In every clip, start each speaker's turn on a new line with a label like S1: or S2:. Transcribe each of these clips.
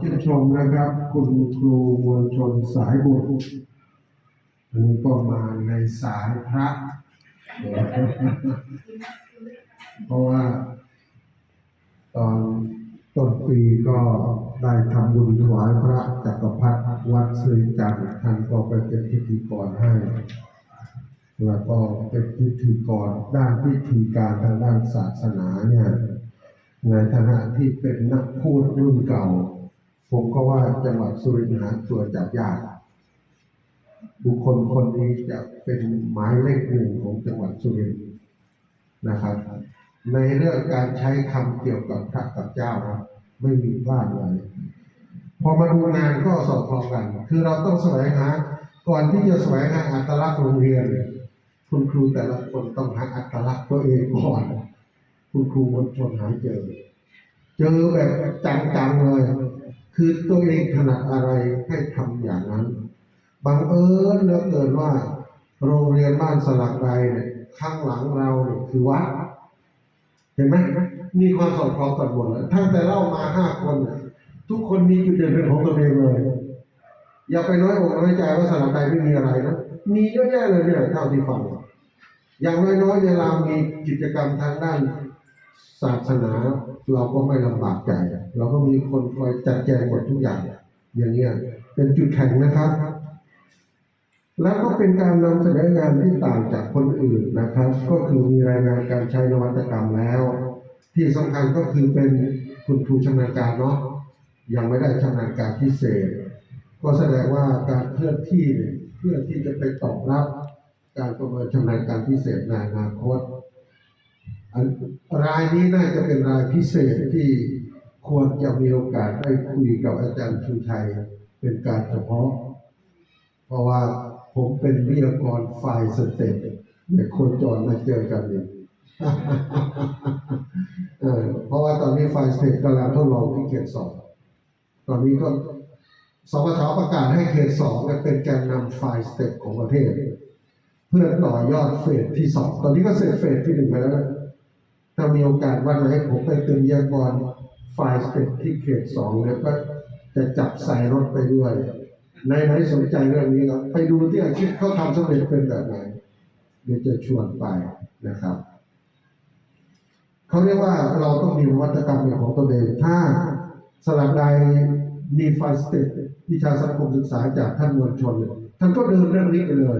S1: ชื่นชมนะครับ คุณครูมวลชนสายบุญอันนี้ก็มาในสายพระ เพราะว่า ตอนต้นปีก็ได้ทำบุญถวายพระจักรพรรดิวัดศรีจันทร์ท่านก็ไปเป็นพิธีกรให้ แล้วก็เป็นพิธีกรด้านพิธีการทางด้านศาสนาเนี่ยในฐานะที่เป็นนักพูดรุ่นเก่า ผมก็ว่าจังหวัดสุรินทร์หาตัวจับยากบุคคลคนนี้จะเป็นหมายเลขหนึ่งของจังหวัดสุรินทร์นะครับ ในเรื่องการใช้คำเกี่ยวกับพระกับเจ้านะไม่มีพลาดเลยพอมาดูงานก็สอดคล้องกัน คือเราต้องแสวงหาก่อนที่จะแสวงหาอัตลักษณ์โรงเรียนคุณครูแต่ละคนต้องหาอัตลักษณ์ตัวเองก่อนคุณครูมวลชนหาเจอ เจอแบบจังๆเลย คือตัวเองถนัดอะไรให้ทำอย่างนั้นบังเอิญเหลือเกินว่า โรงเรียนบ้านสลักใดเนี่ยข้างหลังเราเนี่ยคือวัดเห็นไหมมีความสอดคล้องกันหมดเลยทั้งแต่เล่ามาห้าคนเนี่ยทุกคนมีจุดเด่นเป็นของตัวเองเลย อย่าไปน้อยอกน้อยใจว่าสลับใดไม่มีอะไรนะมีเยอะแยะเลยเนี่ยเท่าที่ฟังอย่างน้อยๆเวลามีกิจกรรมทางด้าน ศาสนาเราก็ไม่ลำบากใจ เราก็มีคนคอยจัดแจงหมดทุกอย่าง อย่างเงี้ยเป็นจุดแข็งนะครับ แล้วก็เป็นการนำเสนองานที่ต่างจากคนอื่นนะครับ ก็คือมีรายงานการใช้นวัตกรรมแล้ว ที่สำคัญก็คือเป็นคุณครูชำนาญการเนาะยังไม่ได้ชำนาญการพิเศษ ก็แสดงว่าการเคลื่อนที่เพื่อที่จะไปตอบรับ การประเมินชำนาญการพิเศษในอนาคต รายนี้น่าจะเป็นรายพิเศษที่ควรจะมีโอกาสได้คุยกับอาจารย์ชูชัยเป็นการเฉพาะ เพราะว่าผมเป็นวิทยากรฝ่ายสเต็ปเนี่ยโคจรมาเจอกันเนี่ยเพราะว่าตอนนี้ฝ่ายสเต็ปกำลังทดลองที่เขตสองตอนนี้ก็สปชประกาศให้เขตสองเนี่ยเป็นแกนนำฝ่ายสเต็ปของประเทศ เพื่อต่อยอดเฟสที่สองตอนนี้ก็เสร็จเฟสที่หนึ่งไปแล้วนะ ถ้ามีโอกาสวันไหนผมไปเป็นยากรฝ่ายสเต็ปที่เขตสองเนี่ยก็จะจับใส่รถไปด้วยในไหนสนใจเรื่องนี้ครับไปดูที่อาชีพเขาทำสำเร็จเป็นแบบไหนเดี๋ยวจะชวนไปนะครับเขาเรียกว่าเราต้องมีนวัตกรรมเป็นของตัวเองถ้าสลับใดมีไฟสเต็ปวิชาสังคมศึกษาจากท่านมวลชนเนี่ยท่านก็เดินเรื่องนี้ไปเลย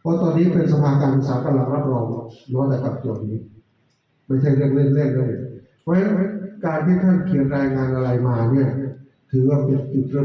S1: เพราะตอนนี้เป็นสภาการศึกษากำลังรับรองนวัตกรรมตัวนี้ ไม่ใช่เรื่องเล่นๆเลยเพราะฉะนั้นการที่ท่านเขียนรายงานอะไรมาเนี่ย ถือว่าเป็นจุดเริ่ม